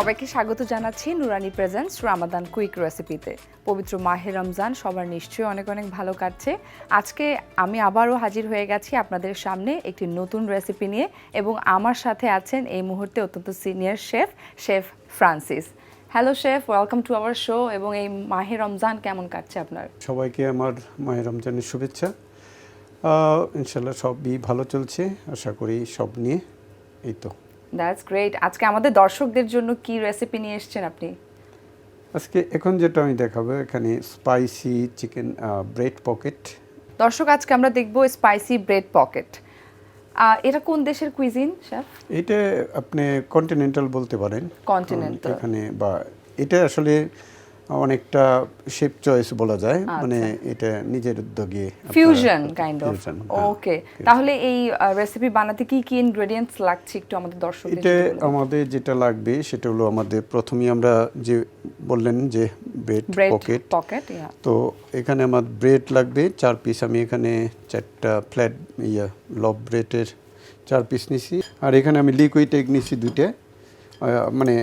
সবাইকে স্বাগত জানাচ্ছি নুরানি প্রেজেন্টস রামাদান কুইক রেসিপিতে পবিত্র মাহে রমজান, সবার নিশ্চয়ই অনেক অনেক ভালো কাটছে। আজকে আমি আবারও হাজির হয়ে গেছি আপনাদের সামনে একটি নতুন রেসিপি নিয়ে এবং আমার সাথে আছেন এই মুহূর্তে অত্যন্ত senior chef chef Francis hello chef welcome to our show এবং এই মাহে রমজান কেমন কাটছে আপনার? সবাইকে আমার মায়ের রমজানের শুভেচ্ছা। ইনশাল্লাহ সবই ভালো চলছে, আশা করি সব নিয়ে। এই তো। দ্যাটস গ্রেট আজকে আমাদের দর্শকদের জন্য কি রেসিপি নিয়ে এসেছেন আপনি? আজকে এখন যেটা আমি দেখাবো এখানে স্পাইসি চিকেন ব্রেড পকেট দর্শক আজকে আমরা দেখব স্পাইসি ব্রেড পকেট এটা কোন দেশের কুইজিন স্যার এটা আপনি কন্টিনেন্টাল বলতে পারেন। কন্টিনেন্টাল এখানে বা এটা আসলে অনেকটা শেপ চয়েস বলা যায়। মানে এটা নিজের উদ্যোগে ফিউশন কাইন্ড অফ ওকে তাহলে এই রেসিপি বানাতে কি কি ইনগ্রেডিয়েন্টস লাগছে একটু আমাদের দর্শকদের এটা আমাদের যেটা লাগবে সেটা হলো আমাদের প্রথমেই আমরা যে বললেন যে ব্রেড পকেট পকেট ইয়া তো এখানে আমার ব্রেড লাগবে চার পিস আমি এখানে চারটা ফ্ল্যাট ইয়া লব ব্রেডের চার পিস নিছি। আর এখানে আমি লিকুইড এগ নিছি দুইটা। মানে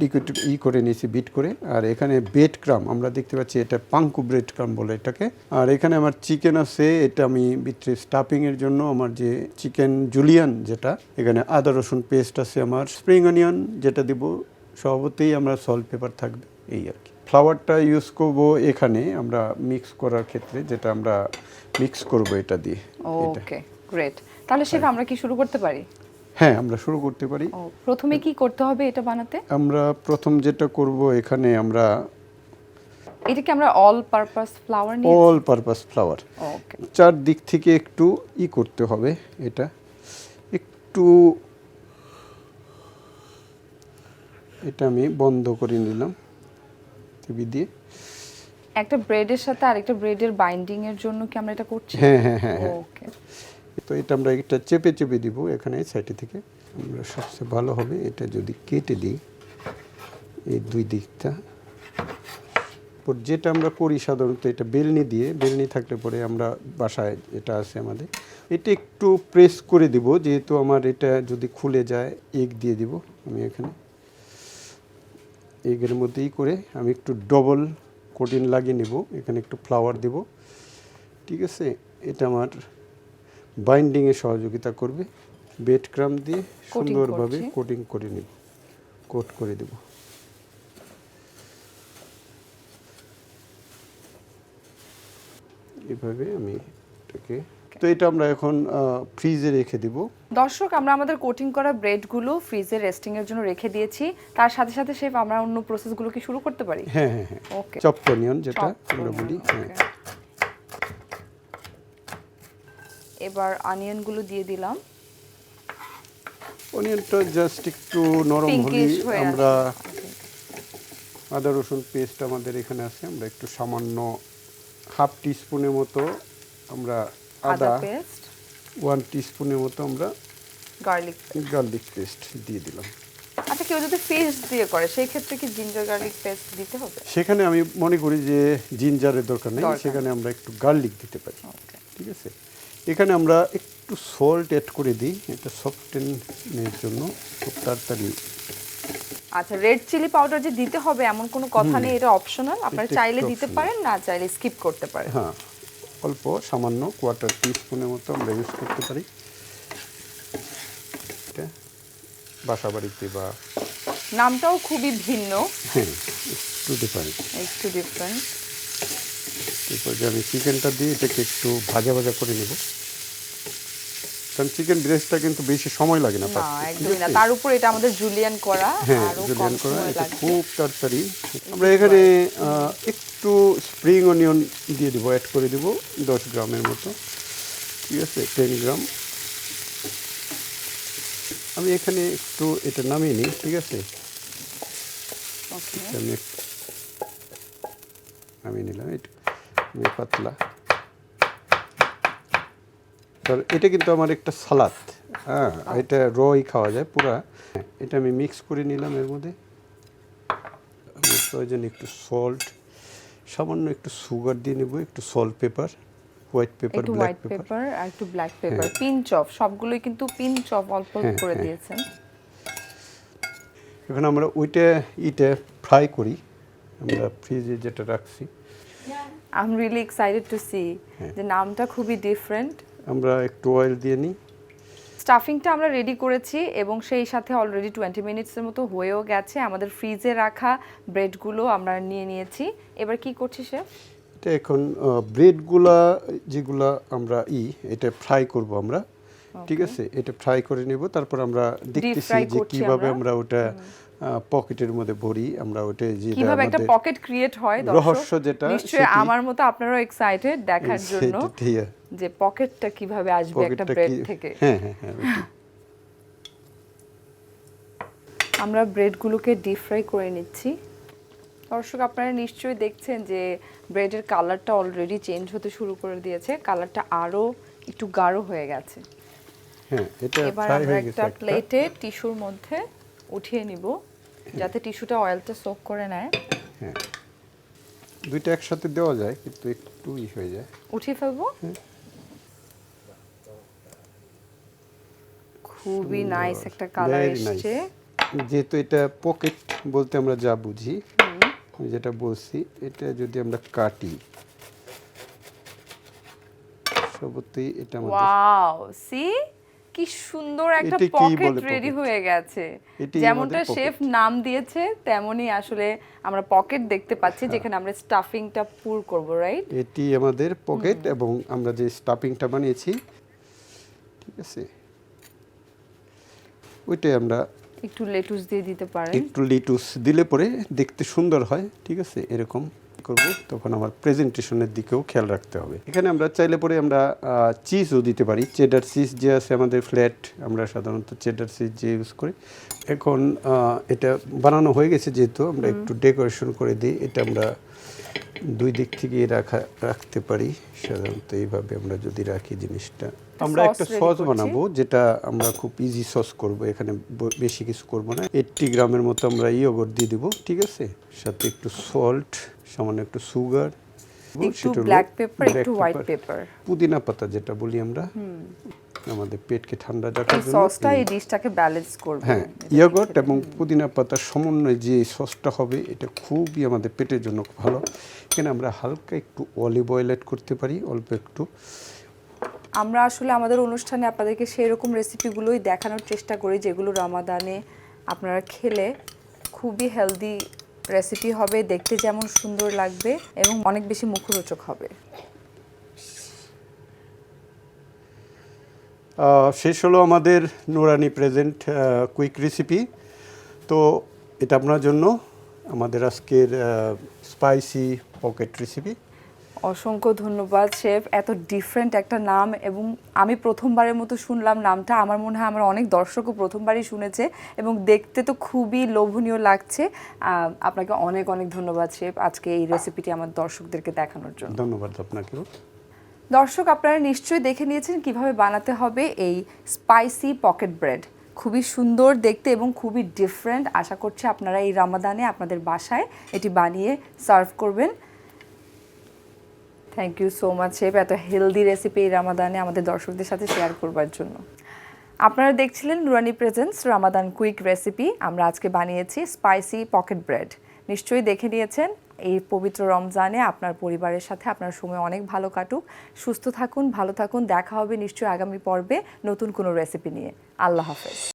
লিকুইড ই করে নিয়েছি বিট করে। আর এখানে বেড ক্রাম আমরা দেখতে পাচ্ছি এটা পাঙ্কু ব্রেড ক্রাম বলে এটাকে। আর এখানে আমার চিকেন আছে এটা আমি ভিতরে স্টাফিংয়ের জন্য আমার যে চিকেন জুলিয়ান যেটা এখানে আদা রসুন পেস্ট আছে আমার। স্প্রিং অনিয়ন যেটা দিব স্বভাবতেই আমরা সল্ট পেপার থাকবে এই আর কি। ফ্লাওয়ারটা ইউজ করব এখানে আমরা মিক্স করার ক্ষেত্রে যেটা আমরা মিক্স করব এটা দিয়ে ওকে গ্রেট তাহলে শেফ আমরা কি শুরু করতে পারি? হ্যাঁ আমরা শুরু করতে পারি। প্রথমে কি করতে হবে এটা বানাতে? আমরা প্রথম যেটা করব এখানে আমরা এটা কি আমরা অল পারপাস ফ্লাওয়ার নিয়ে অল পারপাস ফ্লাওয়ার ওকে চারদিক থেকে একটু ই করতে হবে এটা। একটু এটা আমি বন্ধ করে নিলাম টিভি দিয়ে। একটা ব্রেডের সাথে আরেকটা ব্রেডের বাইন্ডিং এর জন্য কি আমরা এটা করছি? হ্যাঁ হ্যাঁ হ্যাঁ হ্যাঁ। ওকে তো এটা আমরা এটা চেপে চেপে দিব এখানে সাইডে থেকে। আমরা সবচেয়ে ভালো হবে এটা যদি কেটে দিই, এই দুই দিকটা। পর যেটা আমরা করি সাধারণত এটা বেলনি দিয়ে, বেলনি থাকলে পরে আমরা বাসায় এটা আছে আমাদের। এটা একটু প্রেস করে দিব, যেহেতু আমার এটা যদি খুলে যায় এগ দিয়ে দিব আমি এখানে। এগের মধ্যেই করে আমি একটু ডবল কোটিন লাগিয়ে নেব, এখানে একটু ফ্লাওয়ার দেব। ঠিক আছে? এটা আমার বাইন্ডিংয়ে সহযোগিতা করবে। বেড ক্রাম দিয়ে সুন্দরভাবে কোটিং করে নেব। কোট করে দেব। এভাবে আমি এটাকে তো এটা আমরা এখন ফ্রিজে রেখে দিব। দর্শক আমরা আমাদের কোটিং করা ব্রেডগুলো ফ্রিজে রেস্টিং এর জন্য রেখে দিয়েছি। তার সাথে সাথে শেফ আমরা অন্য প্রসেসগুলো কি শুরু করতে পারি? হ্যাঁ হ্যাঁ ওকে চপড অনিয়ন যেটা আমরা বলি হ্যাঁ। এবার অনিয়নগুলো দিয়ে দিলাম। অনিয়নটা জাস্ট একটু নরম হলে আমরা আদা রসুন পেস্ট আমাদের এখানে আছে। আমরা একটু সামান্য হাফ টিস্পুনের মতো আমরা আদা পেস্ট ওয়ান টিস্পুনের মতো আমরা গার্লিক গার্লিক পেস্ট দিয়ে দিলাম। আচ্ছা কেউ যদি পেস্ট দিয়ে করে সেই ক্ষেত্রে কি জিঞ্জার গার্লিক পেস্ট দিতে হবে? সেখানে আমি মনে করি যে জিঞ্জারের দরকার নেই। সেখানে আমরা একটু গার্লিক দিতে পারি। ঠিক আছে? এখানে আমরা একটু সল্ট অ্যাড করে দিই এটা সফটেনের জন্য খুব তাড়াতাড়ি। আচ্ছা রেড চিলি পাউডার যে দিতে হবে এমন কোনো কথা নেই এটা অপশনাল আপনারা চাইলে দিতে পারেন না চাইলে স্কিপ করতে পারেন। হ্যাঁ অল্প সামান্য কোয়ার্টার টিস্পুনের মতো আমরা ইউজ করতে পারি। এটা বাসা বাড়িতে বা নামটাও খুবই ভিন্ন। হ্যাঁ একটু ডিফারেন্ট একটু ডিফারেন্ট এরপর যে আমি চিকেনটা দিয়ে এটাকে একটু ভাজা ভাজা করে নেব। কারণ চিকেন ব্রেস্টটা কিন্তু বেশি সময় লাগে না না একদমই না। তার উপর এটা আমাদের জুলিয়ান করা হ্যাঁ জুলিয়ান করা এটা খুব তাড়াতাড়ি। আমরা এখানে একটু স্প্রিং অনিয়ন দিয়ে দেবো অ্যাড করে দেবো দশ গ্রামের মতো। ঠিক আছে টেন গ্রাম আমি এখানে একটু এটা নামিয়ে নিই ঠিক আছে? আমি নামিয়ে নিলাম এটা আমি পাতলা। কারণ এটা কিন্তু আমার একটা সালাদ। হ্যাঁ এটা রই খাওয়া যায় পুরা। এটা আমি মিক্স করে নিলাম এর মধ্যে। প্রয়োজন একটু সল্ট সামান্য একটু সুগার দিয়ে নেব একটু salt pepper white pepper black pepper pepper আর একটু ব্ল্যাক পেপার পিঞ্চ অফ সবগুলোই কিন্তু পিঞ্চ অফ অল্প অল্প হ্যাঁ, করে হ্যাঁ। দিয়েছেন। এখন আমরা ওইটা ইটা ফ্রাই করি। আমরা ফ্রিজে যেটা রাখছি। I am really excited to see. যে নামটা খুবই ডিফারেন্ট আমরা একটু অয়েল দিয়ে নিই। স্টাফিংটা আমরা রেডি করেছি এবং সেই সাথে অলরেডি টোয়েন্টি মিনিটসের মতো হয়েও গেছে। আমাদের ফ্রিজে রাখা ব্রেডগুলো আমরা নিয়ে নিয়েছি। এবার কি করছি সে এটা এখন ব্রেডগুলা যেগুলা আমরা ই এটা ফ্রাই করব আমরা। ঠিক আছে? এটা ফ্রাই করে নেব। তারপর আমরা দেখতেছি যে কীভাবে। আমরা। ওটা পকেটের মধ্যে ভরি আমরা ওটা যেটা কীভাবে একটা পকেট ক্রিয়েট হয়? রহস্য যেটা, নিশ্চয়ই আমার মতো আপনারাও এক্সাইটেড দেখার জন্য যে পকেটটা কীভাবে আসবে একটা ব্রেড থেকে। হ্যাঁ হ্যাঁ হ্যাঁ। আমরা ব্রেডগুলোকে ডিপ ফ্রাই করে নিচ্ছি। দর্শক আপনারা নিশ্চয়ই দেখছেন যে ব্রেডের কালারটা অলরেডি চেঞ্জ হতে শুরু করে দিয়েছে। কালারটা আরও একটু গাঢ় হয়ে গেছে। হ্যাঁ এটা এবার ফ্রাই আমরা হয়ে একটা প্লেটে টিস্যুর মধ্যে উঠিয়ে নিব। যাতে টিস্যুটা অয়েলটা সোক করে নেয়। হ্যাঁ। দুইটা একসাথে দেওয়া যায় কিন্তু একটু ই হয়ে যায়। উঠিয়ে ফেলব? খুবই নাইস একটা কালার. এসছে। যেহেতু এটা পকেট বলতে আমরা যা বুঝি যেটা বলছি এটা যদি আমরা কাটি সবতেই এটা আমাদের ওয়াও সি কি সুন্দর একটা পকেট রেডি হয়ে গেছে। যেমনটা শেফ নাম দিয়েছে তেমনি আসলে আমরা পকেট দেখতে পাচ্ছি হ্যাঁ। যেখানে আমরা স্টাফিংটা পুর করব রাইট এটি আমাদের পকেট এবং আমরা যে স্টাফিংটা বানিয়েছি ঠিক আছে? ওইটাই আমরা একটু লেটুস দিয়ে দিতে পারেন। একটু লেটুস দিলে পরে দেখতে সুন্দর হয় ঠিক আছে? এরকম। করব তখন আমার প্রেজেন্টেশনের দিকেও খেয়াল রাখতে হবে। এখানে আমরা চাইলে পরে আমরা চিজও দিতে পারি। চেডার চিজ যে আছে আমাদের ফ্ল্যাট আমরা সাধারণত চেডার চিজ যে ইউজ করি। এখন এটা বানানো হয়ে গেছে যেহেতু আমরা একটু ডেকোরেশন করে দিই। এটা আমরা দুই দিক থেকে রাখা রাখতে পারি। সাধারণত এইভাবে আমরা যদি রাখি জিনিসটা। আমরা একটা সস বানাবো যেটা আমরা খুব ইজি সস করব। এখানে বেশি কিছু করব না। এইটটি গ্রামের মতো আমরা ইয়োগর দিয়ে দিব ঠিক আছে? সাথে একটু সল্ট সামান্য একটু সুগার একটু ব্ল্যাক পেপার একটু হোয়াইট পেপার পুদিনা পাতা যেটা বলি আমরা। আমাদের পেটকে ঠান্ডা রাখার জন্য। সসটা এই- ডিশটাকে ব্যালেন্স করবে। হ্যাঁ ইয়োগর্ট এবং পুদিনা পাতার সমন্বয়ে যে সসটা হবে এটা খুবই আমাদের পেটের জন্য ভালো। এখানে আমরা হালকা একটু অলিভ অয়েল অ্যাড করতে পারি অল্প একটু। আমরা আসলে আমাদের অনুষ্ঠানে আপনাদেরকে সেই রকম রেসিপিগুলোই দেখানোর চেষ্টা করি যেগুলো রমাদানে আপনারা খেলে খুবই হেলদি রেসিপি হবে, দেখতে যেমন সুন্দর লাগবে এবং অনেক বেশি মুখরোচক হবে। শেষ হলো আমাদের নোরানি প্রেজেন্ট কুইক রেসিপি তো এটা আপনার জন্য আমাদের আজকের স্পাইসি পকেট রেসিপি অসংখ্য ধন্যবাদ শেফ। এত ডিফারেন্ট একটা নাম এবং আমি প্রথমবারের মতো শুনলাম নামটা। আমার মনে হয় আমার অনেক দর্শকও প্রথমবারই শুনেছে এবং দেখতে তো খুবই লোভনীয় লাগছে। আপনাকে অনেক অনেক ধন্যবাদ শেফ আজকে এই রেসিপিটি আমার দর্শকদেরকে দেখানোর জন্য। ধন্যবাদ আপনাকেও। দর্শক আপনারা নিশ্চয়ই দেখে নিয়েছেন কীভাবে বানাতে হবে এই স্পাইসি পকেট ব্রেড খুবই সুন্দর দেখতে এবং খুবই ডিফারেন্ট আশা করছি আপনারা এই রামাদানে আপনাদের বাসায় এটি বানিয়ে সার্ভ করবেন। Thank you so much chef এত হেলদি রেসিপি এই রামাদানে আমাদের দর্শকদের সাথে শেয়ার করবার জন্য। আপনারা দেখছিলেন নুরানি প্রেজেন্স রামাদান কুইক রেসিপি আমরা আজকে বানিয়েছি স্পাইসি পকেট ব্রেড নিশ্চয়ই দেখে নিয়েছেন, এই পবিত্র রমজানে আপনার পরিবারের সাথে আপনার সময় অনেক ভালো কাটুক। সুস্থ থাকুন, ভালো থাকুন, দেখা হবে নিশ্চয়ই আগামী পর্বে নতুন কোনো রেসিপি নিয়ে। আল্লাহ হাফেজ।